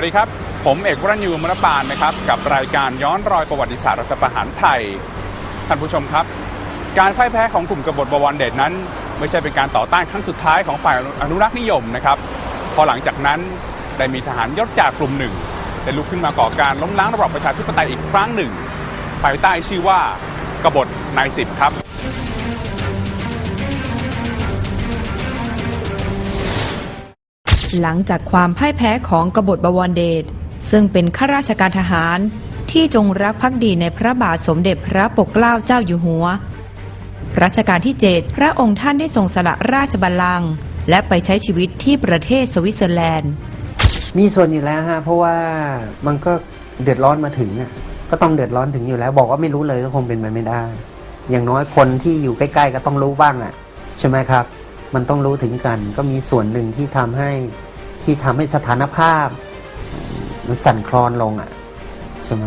สวัสดีครับ ผมเอกวรัญยูมรปานนะครับ กับรายการย้อนรอยประวัติศาสตร์รัฐประหารไทย ท่านผู้ชมครับ การพ่ายแพ้ของกลุ่มกบฏบวรเดชนั้น ไม่ใช่เป็นการต่อต้านครั้งสุดท้ายของฝ่ายอนุรักษ์นิยมนะครับ พอหลังจากนั้นได้มีทหารยศจากกลุ่มหนึ่งได้ลุกขึ้นมาก่อการล้มล้างระบอบประชาธิปไตยอีกครั้งหนึ่งภายใต้ชื่อว่ากบฏนายสิบครับ หลังจากความพ่ายแพ้ของกบฏบวรเดชซึ่งเป็นข้าราชการทหาร ที่จงรักภักดีในพระบาทสมเด็จพระปกเกล้าเจ้าอยู่หัว รัชกาลที่ 7 พระองค์ท่านได้ทรงสละราชบัลลังก์และไปใช้ชีวิตที่ประเทศสวิตเซอร์แลนด์ มีส่วนอยู่แล้วฮะเพราะว่ามันก็เดือดร้อนมาถึงอะก็ต้องเดือดร้อนถึงอยู่แล้ว บอกว่าไม่รู้เลยก็คงเป็นไปไม่ได้ อย่างน้อยคนที่อยู่ใกล้ ๆ ก็ต้องรู้บ้างอะใช่ไหมครับ มันต้องรู้ถึงกัน ก็มีส่วนหนึ่งที่ทำให้ที่ทำให้สถานภาพ มันสั่นคลอนลงอะใช่ไหม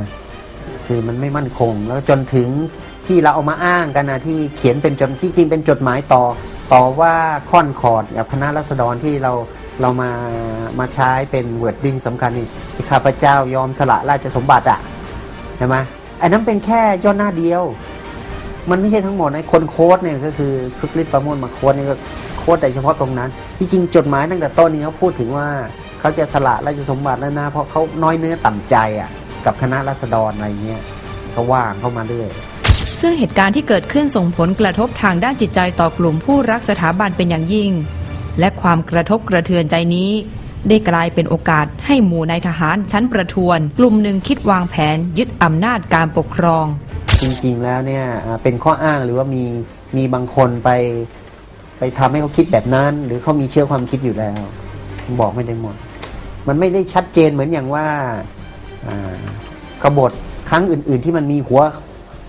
คือมันไม่มั่นคง แล้วจนถึงที่เราเอามาอ้างกันนะที่เขียนเป็นจดที่จริงเป็นจดหมายต่อ ต่อว่าค่อนคอร์ดกับคณะรัษฎรที่เราเรามามาใช้เป็นเวิร์ดดิ้งสำคัญนี่ที่ข้าพเจ้ายอมสละราชสมบัติอะใช่ไหมไอันนั้นเป็นแค่ย่อหน้าเดียว มันไม่ใช่ทั้งหมดนะคนโค้ดเนี่ยก็คือคึกฤทธิ์ประมวลมาโค้ดนี่ก็โค้ดแต่เฉพาะตรงนั้น ที่จริงจดหมายตั้งแต่ต้นนี้เขาพูดถึงว่าเขาจะสละราชสมบัติแล้วนะเพราะเขาน้อยเนื้อต่ำใจอะกับคณะรัษฎรอะไรเงี้ยเขาว่างเข้ามาเรื่อยซึ่งเหตุการณ์ที่เกิดขึ้นส่งผลกระทบทางด้านจิตใจต่อกลุ่มผู้รักสถาบันเป็นอย่างยิ่ง และความกระทบกระเทือนใจนี้ ได้กลายเป็นโอกาสให้หมู่นายทหารชั้นประทวน กลุ่มหนึ่งคิดวางแผนยึดอำนาจการปกครอง จริง ๆ แล้วเนี่ยเป็นข้ออ้างหรือว่ามีมีบางคนไป ไปทำให้เขาคิดแบบนั้น หรือเขามีเชื่อความคิดอยู่แล้ว บอกไม่ได้หมด มันไม่ได้ชัดเจนเหมือนอย่างว่าอ่ากบฏครั้งอื่น ๆ ที่มันมีหัว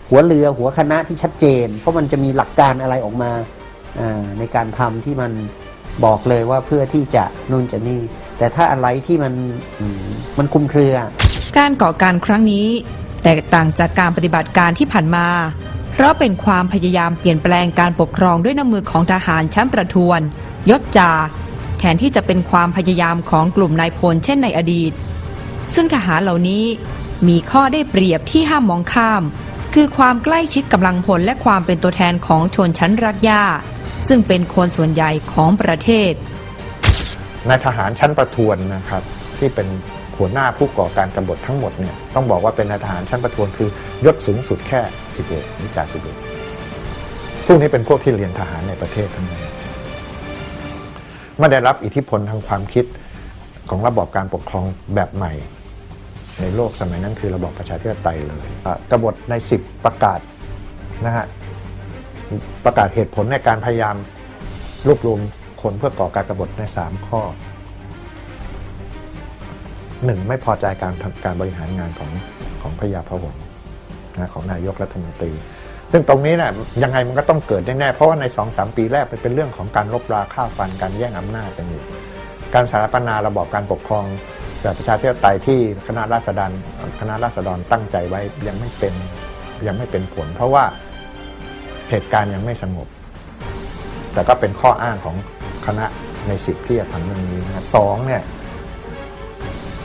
หัวเรือหัวคณะที่ชัดเจน เพราะมันจะมีหลักการอะไรออกมาอในการทำที่มันบอกเลยว่าเพื่อที่จะนู่นจะนี่ แต่ถ้าอะไรที่มันมันคุมเครือ การก่อการครั้งนี้ แตกต่างจากการปฏิบัติการที่ผ่านมา เพราะเป็นความพยายามเปลี่ยนแปลงการปกครองด้วยน้ำมือของทหารชั้นประทวน ยศจาแทนที่จะเป็นความพยายามของกลุ่มนายพลเช่นในอดีต ซึ่งทหารเหล่านี้มีข้อได้เปรียบที่ห้ามมองข้าม คือความใกล้ชิดกำลังพลและความเป็นตัวแทนของชนชั้นรักหญ้าซึ่งเป็นคนส่วนใหญ่ของประเทศนายทหารชั้นประทวนนะครับ ที่เป็น หัวหน้าผู้ก่อการกบฏทั้งหมดเนี่ยต้องบอกว่าเป็นนายทหารชั้นประทวนคือยศสูงสุดแค่สิบเอกนิจาสิบเอกพวกนี้เป็นพวกที่เรียนทหารในประเทศทั้งนั้นไม่ได้รับอิทธิพลทางความคิดของระบอบการปกครองแบบใหม่ ในโลกสมัยนั้นคือระบอบประชาธิปไตยเลยอะกบฏในสิบประกาศนะฮะประกาศเหตุผลในการพยายามรวบรวมคนเพื่อก่อการกบฏใน 3 ข้อ หนึ่งไม่พอใจการการบริหารงานของของพยาพหลนะของนายกรัฐมนตรี ซึ่งตรงนี้นะ่ะยังไงมันก็ต้องเกิดแน่ๆเพราะว่าใน2องสามปีแรกเป็นเรื่องของการลบราค่าฟันการแย่งอำนาจกันอยู่การสถาปนาระบอบการปกครองแบบประชาธิปไตยที่คณะราษฎรคณะราษฎรตั้งใจไว้ยังไม่เป็นยังไม่เป็นผล เพราะว่าเหตุการณ์ยังไม่สงบ แต่ก็เป็นข้ออ้างของคณะในสิบที่จะทำเรื่องนี้นะสองเนี่ย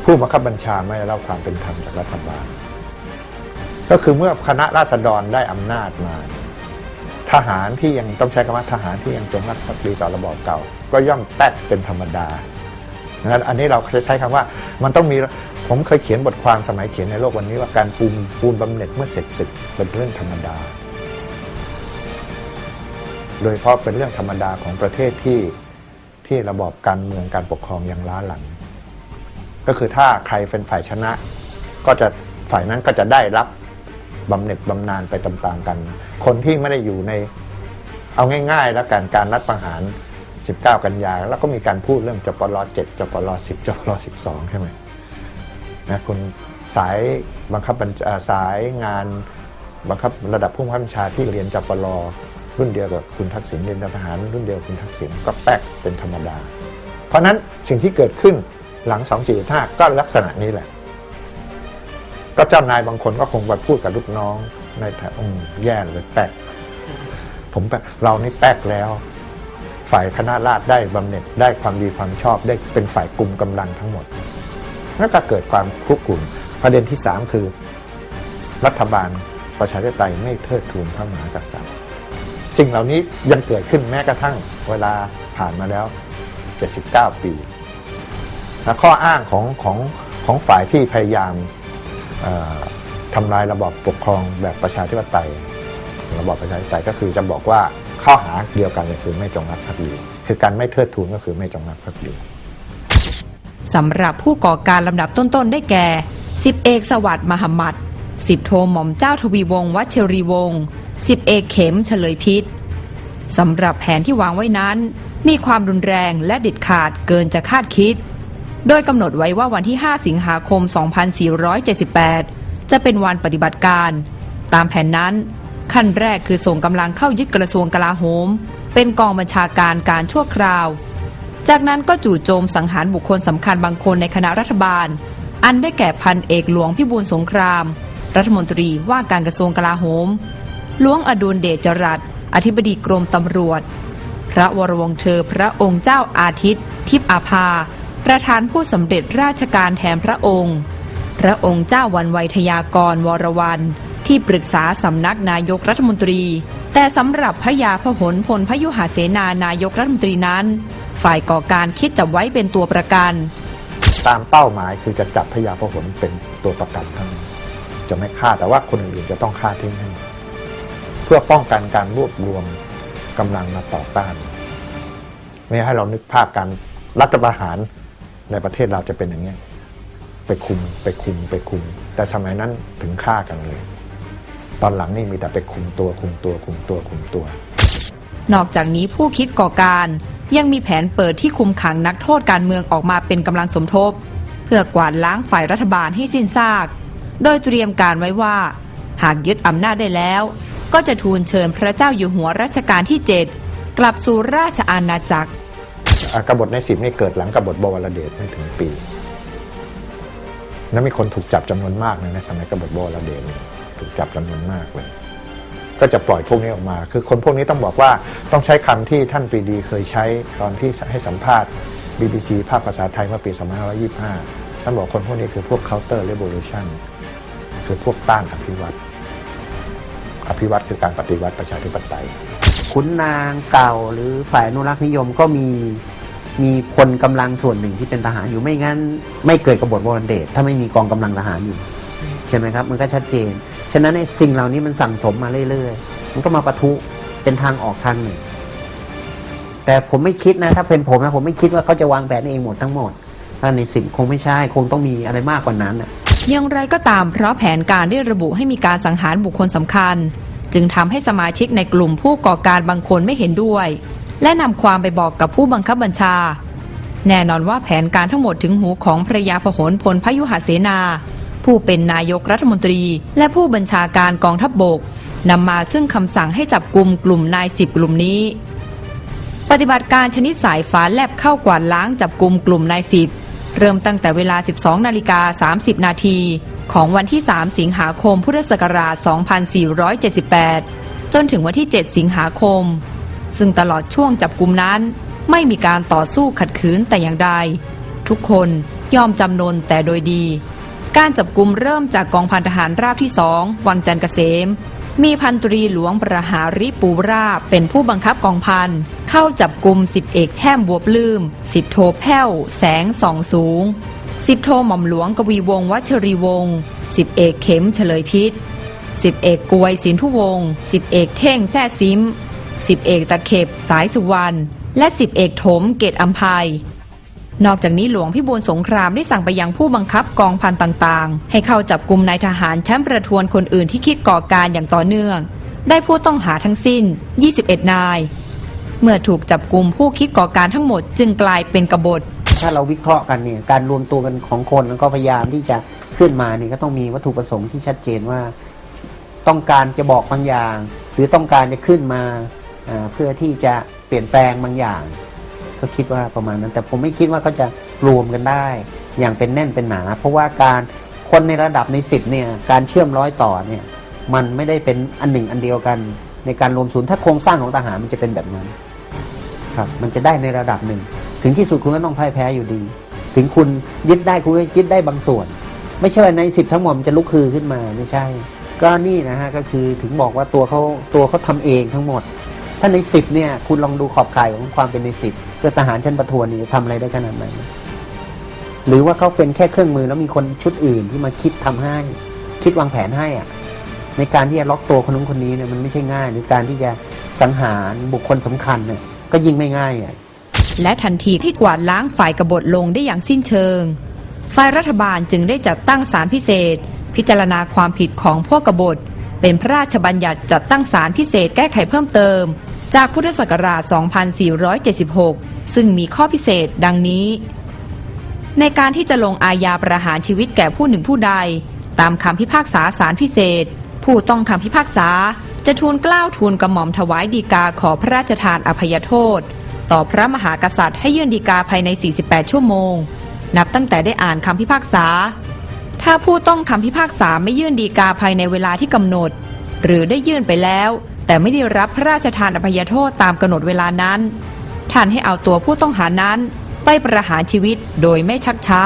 ผู้บังคับบัญชาไม่ได้รับความเป็นธรรมจากรัฐบาล ก็คือเมื่อคณะราษฎรได้อำนาจมา ทหารที่ยังต้องใช้คำว่าทหารที่ยังจงรักภักดีต่อระบอบเก่า ก็ย่อมแตกเป็นธรรมดานะอันนี้เราจะใช้คำว่ามันต้องมีผมเคยเขียนบทความสมัยเขียนในโลกวันนี้ว่าการปูนปูนบำเหน็จเมื่อเสร็จศึกเป็นเรื่องธรรมดา โดยเฉพาะเป็นเรื่องธรรมดาของประเทศที่ที่ระบอบการเมืองการปกครองยังล้าหลัง ก็คือถ้าใครเป็นฝ่ายชนะ ก็จะฝ่ายนั้นก็จะได้รับบำเหน็จบำนาญไปตามๆกัน คนที่ไม่ได้อยู่ในเอาง่าย ๆ แล้วกันการรัฐประหาร 19 กันยา แล้วก็มีการพูดเรื่องจปร7จปร10จปร12 ใช่ไหมนะคุณสายบังคับบัญชาสายงานบังคับระดับผู้บังคับบัญชาที่เรียนจปรรุ่นเดียวกับคุณทักษิณเรียนทหาร รุ่นเดียวกับคุณทักษิณก็แป๊กเป็นธรรมดา เพราะนั้นสิ่งที่เกิดขึ้น หลัง 245ก็ลักษณะนี้แหละ ก็เจ้านายบางคนก็คงไปพูดกับลูกน้องในแถวแย่เลยแป๊กผมเรานี่แป๊กแล้ว ฝ่ายคณะราษฎรได้บำเหน็จได้ความดีความชอบได้เป็นฝ่ายกลุ่มกำลังทั้งหมดนั่นก็เกิดความคุกกลุ่นประเด็นที่สามคือ รัฐบาลประชาธิปไตยไม่เทิดทูนพระมหากษัตริย์ สิ่งเหล่านี้ยังเกิดขึ้นแม้กระทั่งเวลาผ่านมาแล้ว 79 ปี ข้ออ้างของของของฝ่ายที่พยายามทำลายระบอบปกครองแบบประชาธิปไตย ระบอบประชาธิปไตยก็คือจะบอกว่าข้อหาเดียวกันเลยคือไม่จงรักภักดีคือการไม่เทิดทูนก็คือไม่จงรักภักดีสำหรับผู้ก่อการลำดับต้นๆได้แก่สิบเอกสวัสดิ์มหมัดสิบโทหม่อมเจ้าทวีวงศ์วัชรีวงศ์สิบเอกเข็มเฉลยพิษสำหรับแผนที่วางไว้นั้น มีความรุนแรงและเด็ดขาดเกินจะคาดคิด โดยกำหนดไว้ว่าวันที่ 5 สิงหาคม 2478 จะเป็นวันปฏิบัติการ ตามแผนนั้น ขั้นแรกคือส่งกำลังเข้ายึดกระทรวงกลาโหม เป็นกองบัญชาการการชั่วคราว จากนั้นก็จู่โจมสังหารบุคคลสำคัญบางคนในคณะรัฐบาล อันได้แก่พันเอกหลวงพิบูลสงคราม รัฐมนตรีว่าการกระทรวงกลาโหมหลวงอดุลเดชจรัสอธิบดีกรมตำรวจ พระวรวงเธอพระองค์เจ้าอาทิตย์ ทิพย์อาภา ประธานผู้สำเร็จราชการแทนพระองค์ พระองค์เจ้าวันไวยทยากรวรวันที่ปรึกษาสำนักนายกรัฐมนตรี แต่สำหรับพระยาพหลพลพยุหเสนานายกรัฐมนตรีนั้น ฝ่ายก่อการคิดจะไว้เป็นตัวประกัน ตามเป้าหมายคือจะจับพญาพหลเป็นตัวประกันท่านั้นจะไม่ฆ่าแต่ว่าคนอื่นๆจะต้องฆ่าทิ้งให้เพื่อป้องกันการรวบรวมกำลังมาต่อต้านไม่ให้เรานึกภาพการรัฐประหาร ในประเทศเราจะเป็นอย่างนี้ไปคุมไปคุมไปคุม แต่สมัยนั้นถึงฆ่ากันเลย ตอนหลังนี่มีแต่ไปคุมตัวคุมตัวคุมตัวคุมตัวนอกจากนี้ผู้คิดก่อการยังมีแผนเปิดที่คุมขังนักโทษการเมืองออกมาเป็นกำลังสมทบ เพื่อกวาดล้างฝ่ายรัฐบาลให้สิ้นซาก โดยเตรียมการไว้ว่า หากยึดอำนาจได้แล้ว ก็จะทูลเชิญพระเจ้าอยู่หัวรัชกาลที่ 7 กลับสู่ราชอาณาจักร กบฏในสิบนี่เกิดหลังกบฏบวรเดชไม่ถึงปี แล้วมีคนถูกจับจำนวนมากเลยนะสมัยกบฏบวรเดชเนี่ยถูกจับจำนวนมากเลย ก็จะปล่อยพวกนี้ออกมา คือคนพวกนี้ต้องบอกว่าต้องใช้คำที่ท่านปรีดีเคยใช้ตอนที่ให้สัมภาษณ์ BBC ภาคภาษาไทยเมื่อปี 2525 ท่านบอกคนพวกนี้คือพวก counter revolution คือพวกต้านอภิวัตอภิวัตคือการปฏิวัติประชาธิปไตยขุนนางเก่าหรือฝ่ายอนุรักษ์นิยมก็มี มีคนกำลังส่วนหนึ่งที่เป็นทหารอยู่ไม่งั้น ไม่เกิดกบฏวรเดชถ้าไม่มีกองกำลังทหารอยู่ใช่ไหมครับ มันก็ชัดเจน ฉะนั้นในสิ่งเหล่านี้มันสั่งสมมาเรื่อยๆ มันก็มาปะทุเป็นทางออกทางหนึ่ง แต่ผมไม่คิดนะถ้าเป็นผมนะผมไม่คิดว่าเขาจะวางแผนเองหมดทั้งหมด ถ้าในสิ่งคงไม่ใช่คงต้องมีอะไรมากกว่านั้นนะอย่างไรก็ตามเพราะแผนการได้ระบุให้มีการสังหารบุคคลสำคัญ จึงทำให้สมาชิกในกลุ่มผู้ก่อการบางคนไม่เห็นด้วย และนำความไปบอกกับผู้บังคับบัญชา แน่นอนว่าแผนการทั้งหมดถึงหูของพระยาพหลพลพยุหเสนา ผู้เป็นนายกรัฐมนตรี และผู้บัญชาการกองทัพบบกนำมาซึ่งคำสั่งให้จับกลุ่มกลุ่มนายสิบกลุ่มนี้ ปฏิบัติการชนิดสายฟ้าแลบเข้ากวาดล้างจับกลุ่มกลุ่มนายสิบเริ่มตั้งแต่เวลา 12 นาฬิกา 30 นาทีของวันที่ 3 สิงหาคม พุทธศักราช 2478 จนถึงวันที่ 7 สิงหาคม ซึ่งตลอดช่วงจับกลุ่มนั้น ไม่มีการต่อสู้ขัดขืนแต่อย่างใด ทุกคนยอมจำนนแต่โดยดี การจับกลุ่มเริ่มจากกองพันทหารราบที่สองวังจันทร์เกษม มีพันตรีหลวงประหาริปูราบเป็นผู้บังคับกองพันเข้าจับกลุ่มสิบเอกแช่มบวบลืมสิบโทแพ้ว แสงสองสูงสิบโทหม่อมหลวงกวีวงวัชรีวงศ์สิบเอกเข็มเฉลยพิษสิบเอกกวยสินทุวงศ์สิบเอกเท่งแซ่ซิม สิบเอกตะเข็บสายสุวรรณและสิบเอกถมเกตอัมภัยนอกจากนี้หลวงพิบูลสงครามได้สั่งไปยังผู้บังคับกองพันต่างๆ ให้เข้าจับกลุ่มนายทหารแชมป์ประทวนคนอื่นที่คิดก่อการอย่างต่อเนื่อง ได้ผู้ต้องหาทั้งสิ้น 21 นาย เมื่อถูกจับกลุ่มผู้คิดก่อการทั้งหมดจึงกลายเป็นกบฏ ถ้าเราวิเคราะห์กันเนี่ยการรวมตัวกันของคนแล้วก็พยายามที่จะขึ้นมาเนี่ยก็ต้องมีวัตถุประสงค์ที่ชัดเจนว่า ต้องการจะบอกบางอย่าง หรือต้องการจะขึ้นมาอ่า เพื่อที่จะเปลี่ยนแปลงบางอย่าง ก็คิดว่าประมาณนั้น แต่ผมไม่คิดว่าเขาจะรวมกันได้ อย่างเป็นแน่นเป็นหนา เพราะว่าการคนในระดับในสิบเนี่ยการเชื่อมร้อยต่อเนี่ยมันไม่ได้เป็นอันหนึ่งอันเดียวกัน ในการรวมศูนย์ถ้าโครงสร้างของทหารมันจะเป็นแบบนั้นครับมันจะได้ในระดับหนึ่ง ถึงที่สุดคุณก็ต้องพ่ายแพ้อยู่ดี ถึงคุณยึดได้คุณก็ยึดได้บางส่วน ไม่ใช่ว่าในสิบทั้งหมดมันจะลุกคือขึ้นมาไม่ใช่ ก็นี่นะฮะก็คือถึงบอกว่าตัวเขาตัวเขาทำเองทั้งหมด ถ้าในสิบเนี่ย คุณลองดูขอบข่ายของความเป็นในสิบเกิดทหารชั้นประทวนนี่ทำอะไรได้ขนาดไหนหรือว่าเขาเป็นแค่เครื่องมือแล้วมีคนชุดอื่นที่มาคิดทำให้ คิดวางแผนให้อะ ในการที่จะล็อกตัวคนนู้นคนนี้เนี่ยมันไม่ใช่ง่ายหรือการที่จะสังหารบุคคลสำคัญเนี่ยก็ยิ่งไม่ง่ายอะและทันทีที่กวาดล้างฝ่ายกบฏลงได้อย่างสิ้นเชิง ฝ่ายรัฐบาลจึงได้จัดตั้งศาลพิเศษ พิจารณาความผิดของพวกกบฏ เป็นพระราชบัญญัติจัดตั้งศาลพิเศษแก้ไขเพิ่มเติม จากพุทธศักราช 2476 ซึ่งมีข้อพิเศษดังนี้ ในการที่จะลงอาญาประหารชีวิตแก่ผู้หนึ่งผู้ใด ตามคำพิพากษาศาลพิเศษ ผู้ต้องคำพิพากษาจะทูลกล้าวทูลกระหม่อมถวายดีกาขอพระราชทานอภัยโทษ ต่อพระมหากษัตริย์ให้ยื่นดีกาภายใน 48 ชั่วโมง นับตั้งแต่ได้อ่านคำพิพากษา ถ้าผู้ต้องคำพิพากษาไม่ยื่นดีกาภายในเวลาที่กำหนด หรือได้ยื่นไปแล้ว แต่ไม่ได้รับพระราชทานอภัยโทษตามกำหนดเวลานั้น ท่านให้เอาตัวผู้ต้องหานั้นไปประหารชีวิตโดยไม่ชักช้า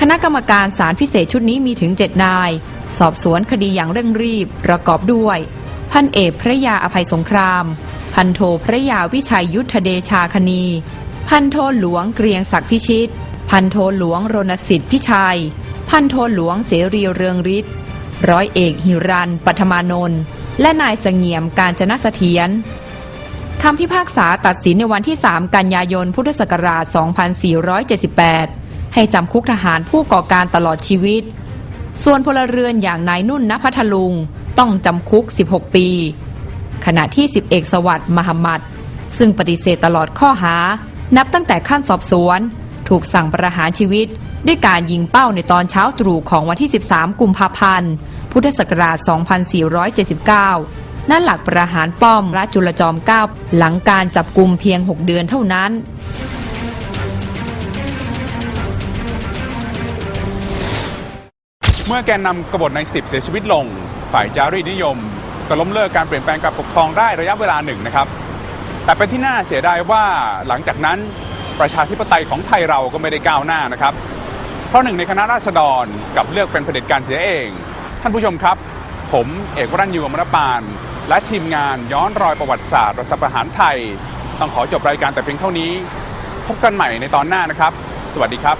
คณะกรรมการศาลพิเศษชุดนี้มีถึงเจ็ดนาย สอบสวนคดีอย่างเร่งรีบประกอบด้วย พันเอกพระยาอภัยสงคราม พันโทพระยาวิชัยยุทธเดชาคณี พันโทหลวงเกรียงศักดิ์พิชิต พันโทหลวงรณสิทธิ์พิชัย พันโทหลวงเสรีเรืองฤทธิ์ร้อยเอกหิรันปัทมานนท์ และนายเสงี่ยมการจนะเสถียรคำพิพากษาตัดสินในวันที่ 3 กันยายน พุทธศักราช 2478 ให้จำคุกทหารผู้ก่อการตลอดชีวิต ส่วนพลเรือนอย่างนายนุ่นณพัทลุง ต้องจำคุก 16 ปี ขณะที่ 10 เอกสวัสดิ์มหมัด ซึ่งปฏิเสธตลอดข้อหา นับตั้งแต่ขั้นสอบสวน ถูกสั่งประหารชีวิต ด้วยการยิงเป้าในตอนเช้าตรู่ของวันที่ 13 กุมภาพันธ์ พุทธศักราช 2479ณหลักประหารป้อมราชจุลจอมเกล้าหลังการจับกลุ่มเพียง 6 เดือนเท่านั้นเมื่อแกนนำกบฏใน 10 เสียชีวิตลง ฝ่ายจารีตนิยม ก็ล้มเลิกการเปลี่ยนแปลงการปกครองได้ระยะเวลาหนึ่งนะครับ แต่เป็นที่น่าเสียดายว่าหลังจากนั้น ประชาธิปไตยของไทยเราก็ไม่ได้ก้าวหน้านะครับ เพราะหนึ่งในคณะราษฎรกับเลือกเป็นเผด็จการเสียเอง ท่านผู้ชมครับ ผมเอกวรัญยูอมรปาน และทีมงานย้อนรอยประวัติศาสตร์รัฐประหารไทย ต้องขอจบรายการแต่เพียงเท่านี้ พบกันใหม่ในตอนหน้านะครับ สวัสดีครับ